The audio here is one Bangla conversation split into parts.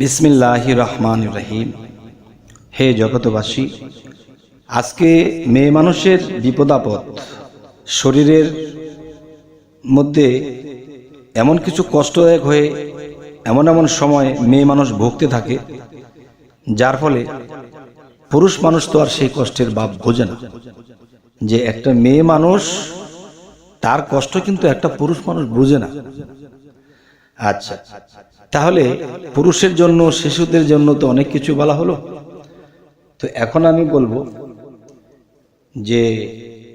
বিসমিল্লাহ রহমান রহিম। হে জগতবাসী আজকে মেয়ে মানুষের বিপদাপদ, শরীরের মধ্যে এমন কিছু কষ্টদায়ক হয়ে, এমন এমন সময় মেয়ে মানুষ ভুগতে থাকে, যার ফলে পুরুষ মানুষ তো আর সেই কষ্টের বাপ বোঝে না। যে একটা মেয়ে মানুষ, তার কষ্ট কিন্তু একটা পুরুষ মানুষ বোঝে না। আচ্ছা। তাহলে পুরুষের জন্য, শিশুদের জন্য তো অনেক কিছু বলা হলো। তো এখন আমি বলব যে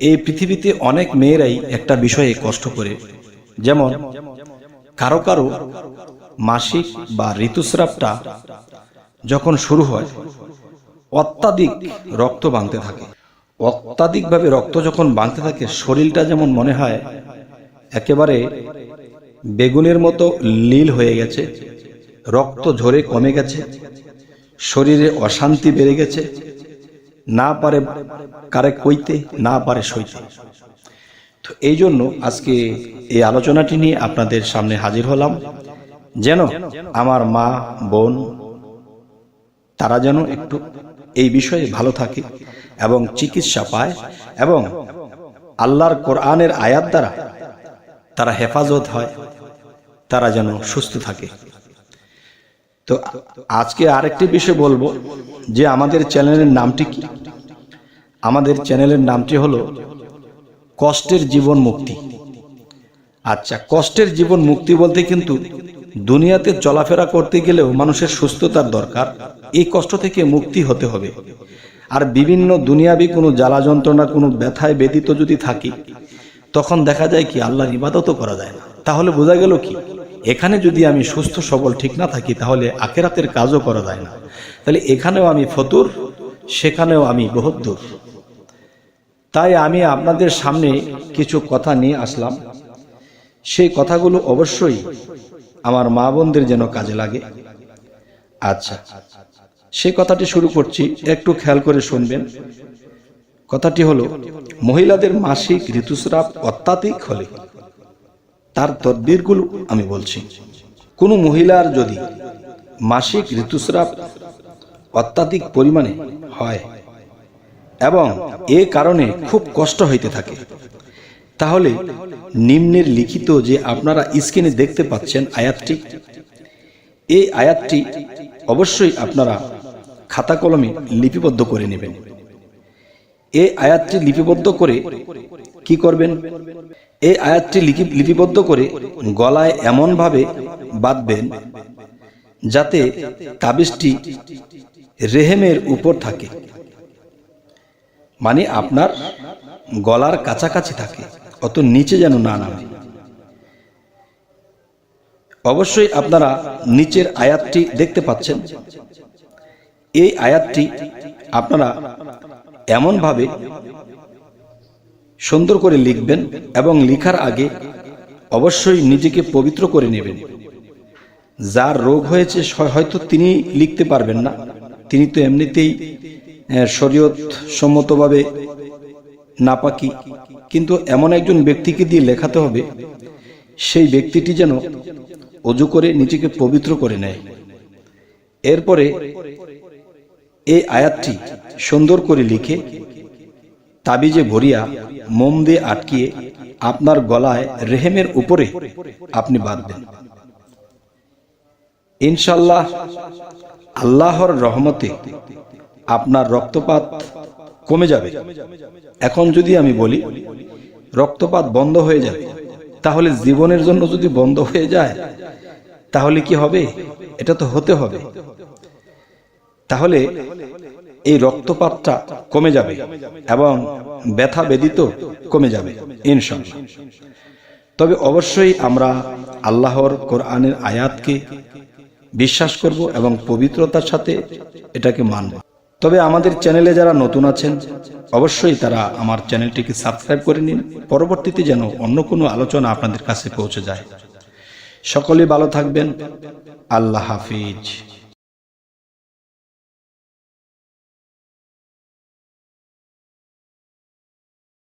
এই পৃথিবীতে অনেক মেয়েরাই একটা বিষয়ে কষ্ট করে। যেমন, কারও কারও মাসিক বা ঋতুস্রাবটা যখন শুরু হয়, অত্যাধিক রক্ত বাঁধতে থাকে। অত্যাধিকভাবে রক্ত যখন বাঁধতে থাকে, শরীরটা যেমন মনে হয় একেবারে বেগুনের মতো লীল হয়ে গেছে, রক্ত ঝরে কমে গেছে, শরীরে অশান্তি বেড়ে গেছে, না পারে কারে কইতে, না পারে সইতে। তো এই জন্য আজকে এই আলোচনাটি নিয়ে আপনাদের সামনে হাজির হলাম। যেন আমার মা, বোন, তারা যেন একটু এই বিষয়ে ভালো থাকে এবং চিকিৎসা পায় এবং আল্লাহর কোরআনের আয়াত দ্বারা তারা হেফাজত হয়। তারা যেন সুস্থ থাকে। তো আজকে আরেকটি বিষয় বলব যে আমাদের চ্যানেলের নামটি কি? আমাদের চ্যানেলের নামটি হলো কষ্টের জীবন মুক্তি। আচ্ছা কষ্টের জীবন মুক্তি বলতে কিন্তু দুনিয়াতে চলাফেরা করতে গেলেও মানুষের সুস্থতার দরকার। এই কষ্ট থেকে মুক্তি হতে হবে। আর বিভিন্ন দুনিয়াবি কোনো জ্বালা যন্ত্রণা, কোনো ব্যথায় ব্যতীত যদি থাকি, তখন দেখা যায় কি আল্লাহর ইবাদতও করা যায় না। তাহলে বোঝা গেল কি? এখানে যদি আমি সুস্থ, সবল, ঠিক না থাকি, তাহলে আখেরাতের কাজও করা যায় না। তাহলে এখানেও আমি ফতুর, সেখানেও আমি বহুদ্দূর তাই আমি আপনাদের সামনে কিছু কথা নিয়ে আসলাম। সেই কথাগুলো অবশ্যই আমার মা বোনদের যেন কাজে লাগে। আচ্ছা সেই কথাটি শুরু করছি। একটু খেয়াল করে শুনবেন। কথাটি হলো, মহিলাদের মাসিক ঋতুস্রাব অত্যাধিক হলে তার তদবিরগুলো আমি বলছি। কোনো মহিলার যদি মাসিক ঋতুস্রাব অত্যাধিক পরিমাণে হয় এবং এ কারণে খুব কষ্ট হইতে থাকে, তাহলে নিম্নের লিখিত যে আপনারা স্ক্রিনে দেখতে পাচ্ছেন আয়াতটি, এই আয়াতটি অবশ্যই আপনারা খাতা কলমে লিপিবদ্ধ করে নেবেন। এই আয়াতটি লিপিবদ্ধ করে কি করবেন? এই আয়াতটি লিপিবদ্ধ করে গলায় এমনভাবে বাঁধবেন যাতে তাবিজটি রেহেমের উপর থাকে। মানে আপনার গলার কাছাকাছি থাকে, অত নিচে যেন না নামে। অবশ্যই আপনারা নিচের আয়াতটি দেখতে পাচ্ছেন। এই আয়াতটি আপনারা এমনভাবে সুন্দর করে লিখবেন এবং লিখার আগে অবশ্যই নিজেকে পবিত্র করে নেবেন। যার রোগ হয়েছে হয়তো তিনি লিখতে পারবেন না। তিনি তো এমনিতেই শরীয়ত সম্মতভাবে নাপাকি। কিন্তু এমন একজন ব্যক্তিকে দিয়ে লেখাতে হবে, সেই ব্যক্তিটি যেন অজু করে নিজেকে পবিত্র করে নেয়। এরপরে এই আয়াতটি সুন্দর করে লিখে তাবিজে ভরিয়া মোম দিয়ে আটকিয়ে আপনার গলায় রেহেমের উপরে আপনি বাঁধবেন। ইনশাল্লাহ আল্লাহর রহমতে আপনার রক্তপাত কমে যাবে। এখন যদি আমি বলি, রক্তপাত বন্ধ হয়ে যাবে, তাহলে জীবনের জন্য যদি বন্ধ হয়ে যায়, তাহলে কি হবে? এটা তো হতে হবে। তাহলে এই রক্তপাতটা কমে যাবে এবং ব্যথা বেদিত কমে যাবে ইনশাল্লাহ তবে অবশ্যই আমরা আল্লাহর কোরআনের আয়াতকে বিশ্বাস করব এবং পবিত্রতার সাথে এটাকে মানব। তবে আমাদের চ্যানেলে যারা নতুন আছেন, অবশ্যই তারা আমার চ্যানেলটিকে সাবস্ক্রাইব করে নিন। পরবর্তীতে যেন অন্য কোনো আলোচনা আপনাদের কাছে পৌঁছে যায়। সকলে ভালো থাকবেন। আল্লাহ হাফিজ।